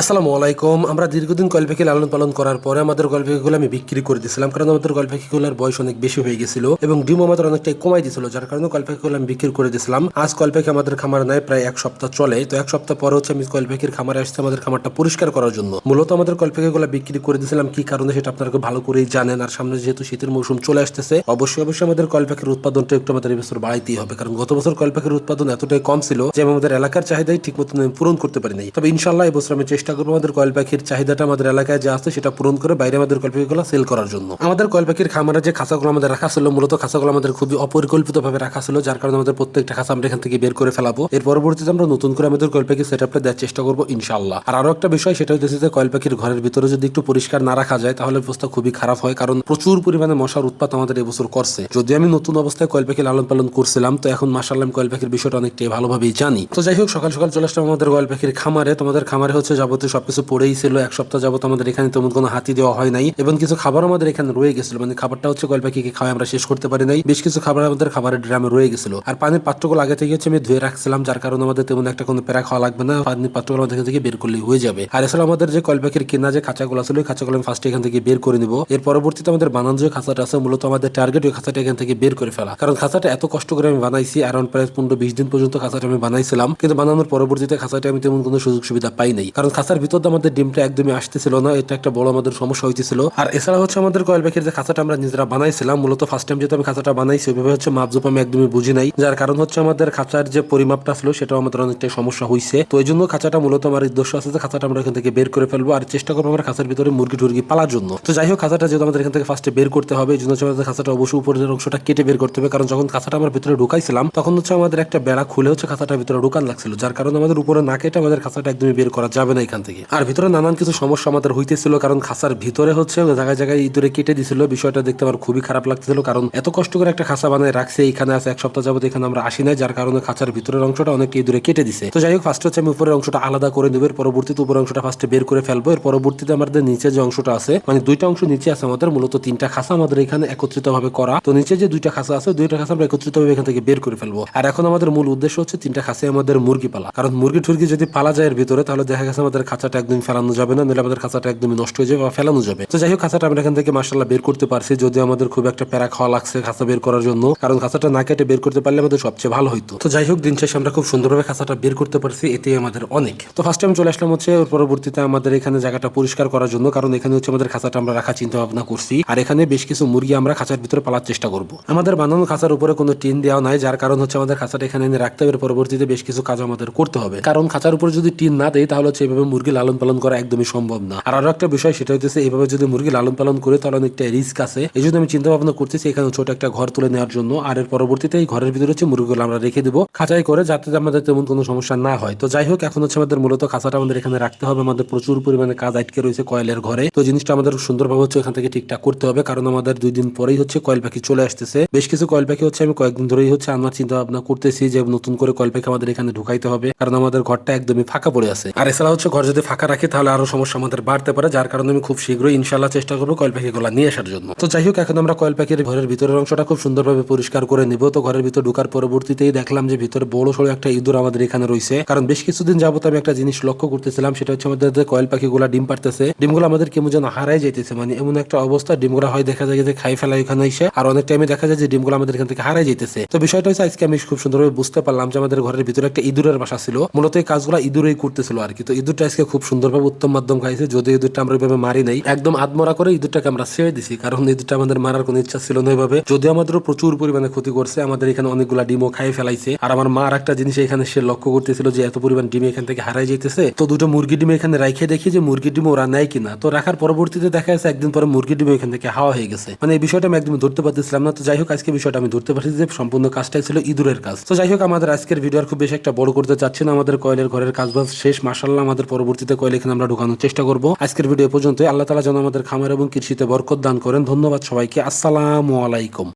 আসসালামু আলাইকুম। আমরা দীর্ঘদিন কয়েল পাখি লালন পালন করার পরে আমাদের কয়েল পাখিগুলো আমি বিক্রি করে দিয়েছিলাম, কারণ আমাদের কয়েল পাখিগুলোর বয়স অনেক বেশি হয়ে গেছিল এবং ডিম আমাদের অনেকটাই কমাই দিয়েছিল, যার কারণে কয়েল পাখিগুলো আমি বিক্রি করে দিয়েছিলাম। আজ কয়েল পাখি আমাদের খামার নাই প্রায় এক সপ্তাহ চলে, তো এক সপ্তাহ পরে হচ্ছে আমি কয়েল পাখির খামারে আসছি আমাদের খামারটা পরিষ্কার করার জন্য। মূলত আমাদের কয়েল পাখিগুলো বিক্রি করে দিয়েছিলাম কি কারণে সেটা আপনারা ভালো করেই জানেন, আর সামনে যেহেতু শীতের মৌসুম চলে আসতেছে, অবশ্যই অবশ্যই আমাদের কয়েল পাখির উৎপাদনটা একটু আমাদের এবছর বাড়াইতেই হবে, কারণ গত বছর কয়েল পাখির উৎপাদন এতটাই কম ছিল যে আমাদের এলাকার চাহিদাই ঠিক মতন পূরণ করতে পারি নাই। তবে ইনশাল্লাহ এবছর আমি চেষ্টা করব আমাদের কয়েল পাখির চাহিদাটা আমাদের এলাকায় যা আছে, সেটা পূরণ করে বাইরে আমাদের কয়েল পাখিগুলো সেল করার জন্য। আমাদের কয়েল পাখির খামারে যে খাঁচাগুলো আমাদের রাখা ছিল, মূলত খাঁচাগুলো আমাদের খুবই অপরিকল্পিত ভাবে রাখা ছিল, যার কারণে আমাদের প্রত্যেকটা খাঁচা আমরা এখান থেকে বের করে ফেলাবো। এর পরবর্তীতে আমরা নতুন করে আমাদের কয়েল পাখির সেট আপটা দেওয়ার চেষ্টা করব ইনশাল্লাহ আর আরও একটা বিষয়, সেটা হচ্ছে যে কয়েল পাখির ঘরের ভিতরে যদি একটু পরিষ্কার না রাখা যায়, তাহলে অবস্থা খুবই খারাপ হয়, কারণ প্রচুর পরিমাণে মশার উৎপাত আমাদের এবছর করছে। যদি আমি নতুন অবস্থায় কয়েল পাখি লালন পালন করছিলাম, তো এখন মাসাল্লাহ আমি কয়েল পাখির বিষয়টা অনেকটাই ভালোভাবেই জানি। তো যাই হোক, সকাল সকাল চলে আসলাম আমাদের কয়েল পাখির খামারে। তোমাদের খামারে হচ্ছে যাবতীয় সবকিছু পড়েই ছিল, এক সপ্তাহ যাবত আমাদের এখানে তেমন কোনো হাতি দেওয়া হয় নাই। এবং কিছু খাবার আমাদের এখানে রয়ে গেছিল মানে খাবারটা হচ্ছে কয়েল পাখিকে খাওয়া আমরা শেষ করতে পারি নাই। বেশ কিছু খাবার আমাদের খাবারের ড্রামে রয়ে গেছিল। আর পানির পাত্রগুলো আগে থেকে হচ্ছে আমি ধুয়ে রাখছিলাম, যার কারণে আমাদের তেমন একটা কোনো প্যারা খাওয়া লাগবে না। পানির পাত্রগুলো আমাদের এখান থেকে বের করলেই হয়ে যাবে। আর এছাড়া আমাদের যে কয়েল পাখির কেনা যে খাঁচাগুলো ছিল, ওই খাঁচাগুলো আমি ফার্স্ট এখান থেকে বের করে নিব। এর পরবর্তীতে আমাদের বানানো যে খাঁচাটা আছে, মূলত আমাদের টার্গেট ওই খাঁচাটা এখান থেকে বের করে ফেলা। কারণ খাঁচাটা এত কষ্ট করে আমি বানাইছি অ্যারাউন্ড প্রায় পনেরো বিশ দিন পর্যন্ত খাঁচাটা আমি বানাইছিলাম। কিন্তু বানানোর পরবর্তীতে খাঁচাটা আমি তেমন কোনো সুযোগ সুবিধা পাই নাই। কারণ খাঁচার ভিতর আমাদের ডিমটা একদমই আসতেছিল না, এটা একটা বড় আমাদের সমস্যা হইতেছিল। আর এছাড়া হচ্ছে আমাদের কয়েল পাখির যে খাঁচাটা আমরা নিজেরা বানাইছিলাম, মূলত ফার্স্ট টাইম যেহেতু আমি খাঁচাটা বানাইছি, ওইভাবে হচ্ছে মাপজুপ আমি একদমই বুঝি নাই। যার কারণ হচ্ছে আমাদের খাঁচার যে পরিমাপটা ছিল, সেটাও আমাদের অনেকটাই সমস্যা হয়েছে তো এই জন্য খাঁচাটা মূলত আমার উদ্দেশ্য আছে যে খাঁচাটা আমরা এখান থেকে বের করে ফেলব আর চেষ্টা করব আমরা খাঁচার ভিতরে মুরগি টুরগি পালার জন্য। তো যাই হোক, খাঁচাটা যেহেতু আমাদের এখান থেকে ফার্স্টে বের করতে হবে, এই জন্য আমাদের খাঁচাটা অবশ্যই উপরের অংশটা কেটে বের করতে হবে। কারণ যখন খাঁচাটা আমার ভিতরে ঢুকাইছিলাম, তখন হচ্ছে আমাদের একটা বেড়া খুলে হচ্ছে খাঁচাটার ভিতরে ঢুকান লাগছিল, যার কারণে আমাদের উপরে না কেটে আমাদের খাঁচাটা একদমই বের করা যাবে না এখান থেকে। আর ভিতরে নানান কিছু সমস্যা আমাদের হইতেছিল, কারণ খাঁচার ভিতরে হচ্ছে জায়গায় জায়গায় ইঁদুরে কেটে দিছিল। বিষয়টা দেখতে আমার খুবই খারাপ লাগতেছিল, কারণ এত কষ্ট করে একটা খাঁচা বানায় রাখছে, এখানে আছে এক সপ্তাহ যাবত, এখানে আমরা আসি নাই, যার কারণে খাঁচার ভিতরের অংশটা অনেকটা ইঁদুরে কেটে দিছে। তো যাই হোক ফার্স্ট হচ্ছে আমি উপরের অংশটা আলাদা করে নেব পরবর্তীতে উপরের অংশটা ফার্স্টে বের করে ফেলব। এর পরবর্তীতে আমাদের নিচে যে অংশটা আছে মানে দুইটা অংশ নিচে আছে আমাদের, মূলত তিনটা খাঁচা আমাদের এখানে একত্রিত ভাবে করা। তো নিচে যে দুইটা খাঁচা আছে দুইটা খাঁচা আমরা একত্রিত ভাবে এখান থেকে বের করে ফেলব। আর এখন আমাদের মূল উদ্দেশ্য হচ্ছে তিনটা খাঁচে আমাদের মুরগি পালা। কারণ মুরগি টুরগি যদি পালা যায় এর ভিতরে, তাহলে দেখা গেছে আমাদের খাঁচাটা একদমই ফেলানো যাবে না, নাহলে আমাদের খাঁচাটা একদমই নষ্ট হয়ে যাবে বা ফেলানো যাবে। তো যাই হোক, খাঁচাটা আমরা এখান থেকে মার্শাল্লাহ বের করতে পারছি, যদিও আমাদের খুব একটা প্যারা খাওয়া লাগছে খাঁচা বের করার জন্য, কারণ খাঁচাটা না কেটে বের করতে পারলে আমাদের সবচেয়ে ভালো হইতো। তো যাই হোক, দিন শেষে আমরা খুব সুন্দরভাবে খাঁচাটা বের করতে পারছি, এতেই আমাদের অনেক। তো ফার্স্ট টাইম চলে আসলাম হচ্ছে, পরবর্তীতে আমাদের এখানে জায়গাটা পরিষ্কার করার জন্য, কারণ এখানে হচ্ছে আমাদের খাঁচাটা আমরা রাখা চিন্তা ভাবনা করছি, আর এখানে বেশ কিছু মুরগি আমরা খাঁচার ভিতরে পালার চেষ্টা করব। আমাদের বানানো খাঁচার উপরে কোনো টিন দেওয়া নাই, যার কারণ হচ্ছে আমাদের খাঁচাটা এখানে এনে রাখতে হবে পরবর্তীতে বেশ কিছু কাজ আমাদের করতে হবে। কারণ খাঁচার উপরে যদি টিন না দেয়, তাহলে হচ্ছে এইভাবে মুরগি লালন পালন করা একদমই সম্ভব না। আর আরও একটা বিষয়, সেটা হচ্ছে এইভাবে যদি মুরগি লালন পালন করে, তাহলে অনেকটা রিস্ক আছে। এই জন্য আমি চিন্তা ভাবনা করতেছি, এখানে ছোট একটা ঘর তুলে নেওয়ার জন্য। আর এর পরবর্তীতে এই ঘরের ভিতরে হচ্ছে মুরগিগুলো আমরা রেখে দেবো। খাঁচাই করে, যাতে আমাদের তেমন কোনো সমস্যা না হয়। তো যাই হোক, এখন হচ্ছে আমাদের মূলত খাঁচাটা আমাদের এখানে রাখতে হবে। আমাদের প্রচুর পরিমাণে কাজ আটকে রয়েছে কয়েলের ঘরে। তো জিনিসটা আমাদের সুন্দরভাবে হচ্ছে এখান থেকে ঠিকঠাক করতে হবে। কারণ আমাদের দুই দিন পরেই হচ্ছে কয়েল পাখি চলে আসতেছে। বেশ কিছু কয়েল পাখি হচ্ছে আমি কয়েকদিন ধরেই হচ্ছে আমার চিন্তা ভাবনা করতেছি যে নতুন করে কয়েল পাখি আমাদের এখানে ঢুকাইতে হবে। কারণ আমাদের ঘরটা একদমই ফাঁকা পড়ে আছে। আর এছাড়া হচ্ছে ঘর যদি ফাঁকা রাখি, তাহলে আরও সমস্যা আমাদের বাড়তে পারে। যার কারণে আমি খুব শীঘ্রই ইনশাল্লাহ চেষ্টা করব কয়েল পাখিগুলো নিয়ে আসার জন্য। তো যাই হোক, এখন আমরা কয়েল পাখির ঘরের ভিতরের অংশটা খুব সুন্দরভাবে পরিষ্কার করে নিব। তো ঘরের ভিতর ঢুকার পরবর্তীতেই দেখলাম যে ভিতরে বড় সড়ো একটা ইঁদুর আমাদের এখানে রয়েছে। কারণ বেশ কিছুদিন যাবত আমি একটা জিনিস লক্ষ্য করতেছিলাম, সেটা হচ্ছে আমাদের কয়েল পাখিগুলা ডিম পারতেছে ডিমগুলো আমাদের কেমন যেন হারাই যাইতেছে। মানে এমন একটা অবস্থা, ডিমগুলো হয় দেখা যায় যে খাই ফেলা এখানে এসে, আর অনেক টাইমে দেখা যায় যে ডিমগুলো আমাদের এখান থেকে হারাই যাইতেছে। তো বিষয়টা হচ্ছে আজকে আমি খুব সুন্দরভাবে বুঝতে পারলাম যে আমাদের ঘরের ভিতরে একটা ইঁদুরের বাসা ছিল। মূলত এই কাজগুলো ইঁদুরেই করতেছিল আর কি। তো ইঁদুরটা আজকে খুব সুন্দরভাবে উত্তম মাধ্যম খাইছে যদি ইঁদুরটা আমরা ওইভাবে মারি নাই। একদম আত্মরা করে ইঁদুরটাকে আমরা ছেড়ে দিছি, কারণ ইঁদুরটা আমাদের মারার কোনো ইচ্ছা ছিল না ওইভাবে। যদি আমাদেরও প্রচুর পরিমাণে ক্ষতি করছে, আমাদের এখানে অনেকগুলা ডিমও খাই ফেলাইছে। আর আমার মার একটা জিনিস এখানে সে লক্ষ্য করতেছিল যে এত পরিমাণ ডিম এখান থেকে হারাই যাইতেছে। তো দুটো মুরগি ডিম এখানে রাখে দেখি যে মুরগি ডিম ওরা নেয় কিনা। তো রাখার পরবর্তীতে দেখা যাচ্ছে একদিন পরে মুরগি ডিম এখান থেকে হাওয়া হয়ে গেছে। মানে এই বিষয়টা আমি একদম ধরতে পারতেছিলাম না। তো যাই হোক, আজকে বিষয়টা আমি ধরতে পারছি যে সম্পূর্ণ কাজটাই ছিল ইঁদুরের কাজ। তো যাই হোক, আমাদের আজকের ভিডিও আর খুব বেশি একটা বড় করতে চাচ্ছি না। আমাদের কয়েলের ঘরের কাজ বাজ শেষ। মাসাল্লাহ আমাদের পরবর্তীতে কয়েল এখানে আমরা ঢুকানোর চেষ্টা করব। আজকের ভিডিও পর্যন্ত আল্লাহ তালা যেন আমাদের খামার এবং কৃষিতে বরকত দান করেন। ধন্যবাদ সবাইকে। আসসালামু আলাইকুম।